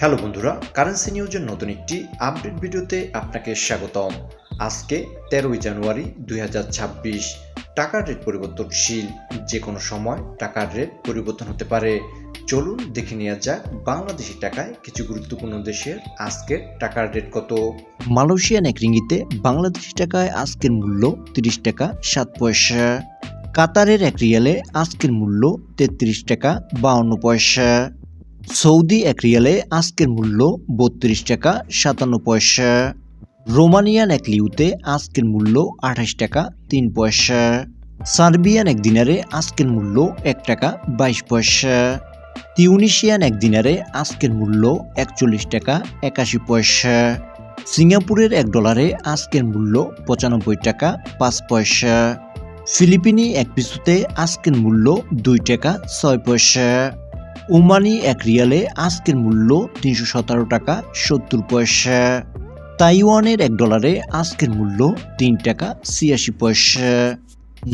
Hello বন্ধুরা currency নিউজের নতুন একটি আপডেট ভিডিওতে আপনাকে স্বাগতম। আজকে তেরোই জানুয়ারি দুই হাজার ছাব্বিশ, টাকার রেট পরিবর্তনশীল যে কোনো সময় টাকার রেট পরিবর্তন হতে পারে। চলুন দেখে নেওয়া যাক বাংলাদেশি টাকায় কিছু গুরুত্বপূর্ণ দেশের আজকের টাকার রেট কত। মালয়েশিয়ান এক রিঙ্গিতে বাংলাদেশি টাকায় আজকের মূল্য তিরিশ টাকা সাত পয়সা। কাতারের এক রিয়ালে আজকের মূল্য তেত্রিশ টাকা বাউন্ন পয়সা। সৌদি এক রিয়ালে আজকের মূল্য বত্রিশ টাকা সাতান্ন পয়সা। রোমানিয়ান এক লিউতে আজকের মূল্য আঠাশ টাকা তিন পয়সা। সার্বিয়ান এক দিনারে আজকের মূল্য এক টাকা বাইশ পয়সা। তিউনিশিয়ান এক দিনারে আজকের মূল্য একচল্লিশ টাকা একাশি পয়সা। সিঙ্গাপুরের এক ডলারে আজকের মূল্য পঁচানব্বই টাকা পাঁচ পয়সা। ফিলিপিনি এক পিসুতে আজকের মূল্য দুই টাকা ছয় পয়সা। ওমানি এক রিয়ালে আজকের মূল্য তিনশো সতেরো টাকা সত্তর পয়সা। তাইওয়ানের এক ডলারে আজকের মূল্য তিন টাকা ছিয়াশি পয়সা।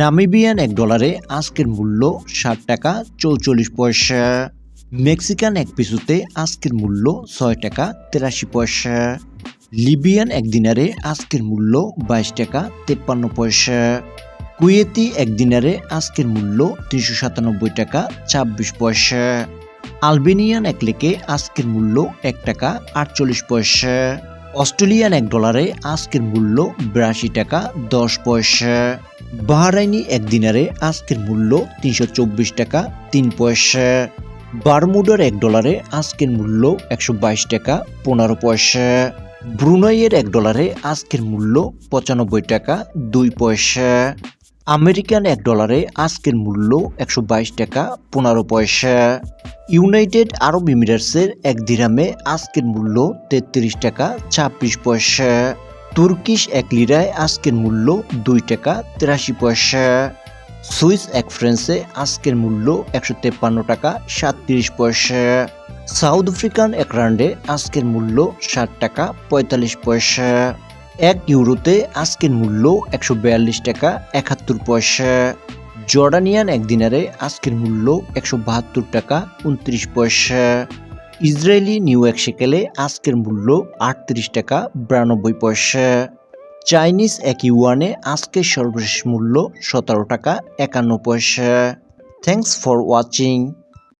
নামিবিয়ান এক ডলারে আজকের মূল্য ষাট টাকা চৌচল্লিশ পয়সা। মেক্সিকান এক পিসুতে আজকের মূল্য ছয় টাকা তেরাশি পয়সা। লিবিয়ান এক দিনারে আজকের মূল্য বাইশ টাকা তেপ্পান্ন পয়সা। কুয়েতি এক দিনারে আজকের মূল্য তিনশো সাতানব্বই টাকা ছাব্বিশ পয়সা। আলবেনিয়ান এক লেকে আজকের মূল্য এক টাকা আটচল্লিশ পয়সা। অস্ট্রেলিয়ান এক ডলারে আজকের মূল্য বিরাশি টাকা দশ পয়সা। বাহারাইনি এক দিনারে আজকের মূল্য তিনশো চব্বিশ টাকা তিন পয়সা। বারমুডার এক ডলারে আজকের মূল্য একশো বাইশ টাকা পনেরো পয়সা। ব্রুনাইয়ের এক ডলারে আজকের মূল্য পঁচানব্বই টাকা দুই পয়সা। আমেরিকান এক ডলারে আজকের মূল্য একশো বাইশ টাকা পনেরো পয়সা। ইউনাইটেড আরব এমিরেটসের এক দিরামে আজকের মূল্য তেত্রিশ টাকা ছাব্বিশ পয়সা। তুর্কিশ এক লিরায় আজকের মূল্য দুই টাকা তিরাশি পয়সা। সুইস এক ফ্রান্সে আজকের মূল্য একশো তেপ্পান্ন টাকা সাতত্রিশ পয়সা। সাউথ আফ্রিকান এক রান্ডে আজকের মূল্য ষাট টাকা পঁয়তাল্লিশ পয়সা। এক ইউরোতে আজকের মূল্য একশো বিয়াল্লিশ টাকা একাত্তর পয়সা। জর্ডানিয়ান এক দিনারে আজকের মূল্য একশো বাহাত্তর টাকা, উনত্রিশ পয়সা। ইসরায়েলি নিউ এক সেকেলে আজকের মূল্য আটত্রিশ টাকা, বিরানব্বই পয়সা। চাইনিজ এক ইউয়ানে আজকের সর্বশেষ মূল্য সতেরো টাকা, একান্ন পয়সা। Thanks for watching.